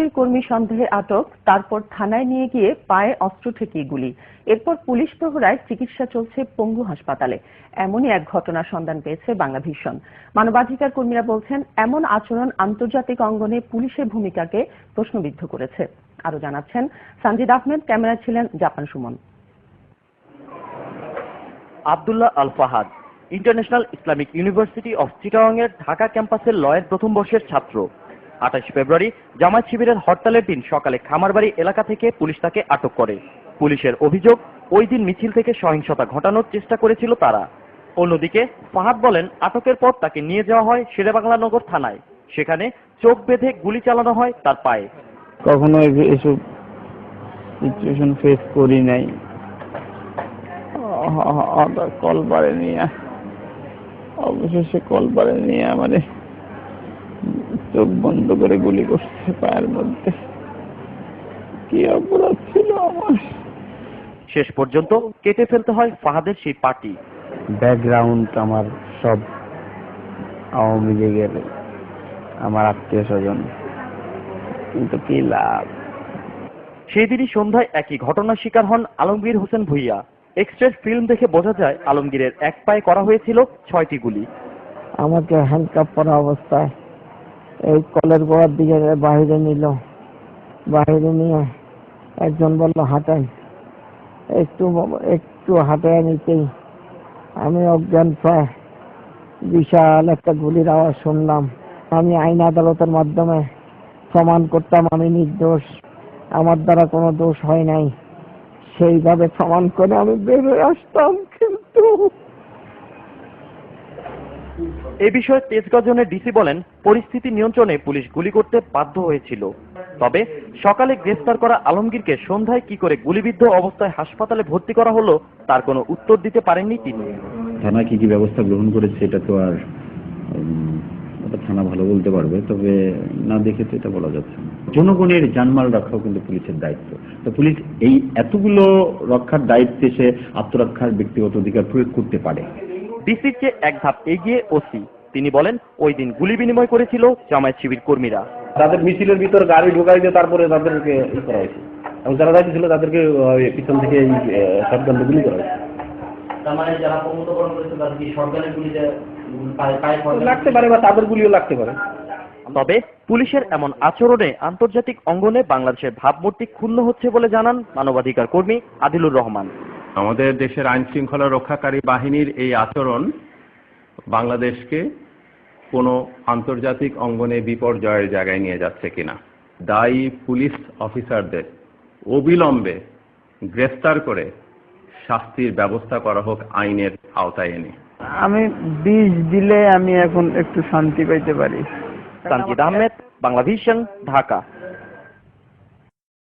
কর্মী সন্দেহে আটক, তারপর থানায় নিয়ে গিয়ে পায়ে অস্ত্র ঠেকিয়ে গুলি। এরপর পুলিশ প্রহরায় চিকিৎসা চলছে পঙ্গু হাসপাতালে। এমনই এক ঘটনার সন্ধান পেয়েছে বাংলা ভীষণ মানবাধিকার কর্মীরা বলছেন, এমন আচরণ আন্তর্জাতিক অঙ্গনে পুলিশের ভূমিকাকে প্রশ্নবিদ্ধ করেছে। আরও জানাচ্ছেন, সানজিদ আহমেদ ক্যামেরায় ছিলেন Japan Suman. Abdullah Al Fahad, international Islamic university of Chittagong এর ঢাকা ক্যাম্পাসের লয়ের প্রথম বর্ষের ছাত্র। আঠাশ ফেব্রুয়ারি জামায়াত শিবিরের হরতালের দিন সকালে খামারবাড়ি এলাকা থেকে পুলিশ তাকে আটক করে পুলিশের অভিযোগ ওই দিন মিছিল থেকে সহিংসতা ঘটানোর চেষ্টা করেছিল তারা অন্যদিকে ফাহাদ বলেন আটকের পর তাকে নিয়ে যাওয়া হয় শেরেবাংলা নগর থানায় সেখানে চোখ বেঁধে গুলি চালানো হয় তার পায়ে কখনো এসব সিচুয়েশন ফেস করি নাই কল পারে নিয়ে অবশেষে কল পারে নিয়ে আমারে চোখ বন্ধ করে গুলি করছে পায়ের মধ্যে। কি অপরাধ ছিল আমার? শেষ পর্যন্ত কেটে ফেলতে হয় ফাহাদের সেই পার্টি। ব্যাকগ্রাউন্ড আমার সব আওয়ামী লীগের আমার আত্মীয় স্বজন। কিন্তু কি লাভ? সেই দিনই সন্ধ্যায় একই ঘটনার শিকার হন আলমগীর হোসেন ভুইয়া। এক্সট্রের ফিল্ম দেখে বোঝা যায় আলমগীরের এক পায়ে করা হয়েছিল ছয়টি গুলি। আমাকে হ্যান্ডকাপ করা অবস্থায় এই কলের গোড়ার দিকে বাইরে নিল। বাইরে নিয়ে একজন বলল, হাঁটেন। একটু একটু হাঁটে নিতেই আমি অজ্ঞান প্রায়। বিশাল একটা গুলির আওয়াজ শুনলাম। আমি আইন আদালতের মাধ্যমে প্রমাণ করতাম, আমি নির্দোষ। আমার দ্বারা কোনো দোষ হয় নাই। সেইভাবে প্রমাণ করে আমি বের হয়ে আসতাম কিন্তু এ বিষয়ে তেজগাঁজনের ডিসি বলেন, পরিস্থিতি নিয়ন্ত্রণে পুলিশ গুলি করতে বাধ্য হয়েছিল। তবে সকালে গ্রেফতার করা আলমগীরকে সন্ধ্যায় কি করে গুলিবিদ্ধ অবস্থায় হাসপাতালে ভর্তি করা হলো, তার কোনো উত্তর দিতে পারেননি তিনি। থানা কি কি ব্যবস্থা গ্রহণ করেছে এটা তো আর থানা ভালো বলতে পারবে, তবে না দেখে তো এটা বলা যাচ্ছে জনগণের জানমাল রক্ষাও কিন্তু পুলিশের দায়িত্ব। তো পুলিশ এই এতগুলো রক্ষার দায়িত্বে সে আত্মরক্ষার ব্যক্তিগত অধিকার প্রয়োগ করতে পারে। ডিসির চেয়ে এক ধাপ এগিয়ে ওসি। তিনি বলেন ওই দিন গুলি বিনিময় করেছিল জামায়াত শিবির কর্মীরা। তাদের মিছিলের ভিতর গাড়ি ঢোকাই দিয়ে তারপরে তাদেরকে ই করা হয়েছে। এবং যারা দায়িত্ব ছিল তাদেরকে পিছন থেকে এই শটগান গুলি করা হয়েছে। মানে লাগতে পারে বা তাদের গুলিও লাগতে পারে। তবে পুলিশের এমন আচরণে আন্তর্জাতিক অঙ্গনে বাংলাদেশের ভাবমূর্তি ক্ষুণ্ণ হচ্ছে বলে জানান মানবাধিকার কর্মী আদিলুর রহমান। আমাদের দেশের আইন শৃঙ্খলা রক্ষাকারী বাহিনীর এই আচরণ বাংলাদেশকে কোনো আন্তর্জাতিক অঙ্গনে বিপর্যয়ের জায়গায় নিয়ে যাচ্ছে কিনা। দায়ী পুলিশ অফিসারদের অবিলম্বে গ্রেফতার করে শাস্তির ব্যবস্থা করা হোক আইনের আওতায় এনে। আমি বিষ দিলে আমি এখন একটু শান্তি পাইতে পারি। সানজিদ আহমেদ বাংলা ভিশন ঢাকা।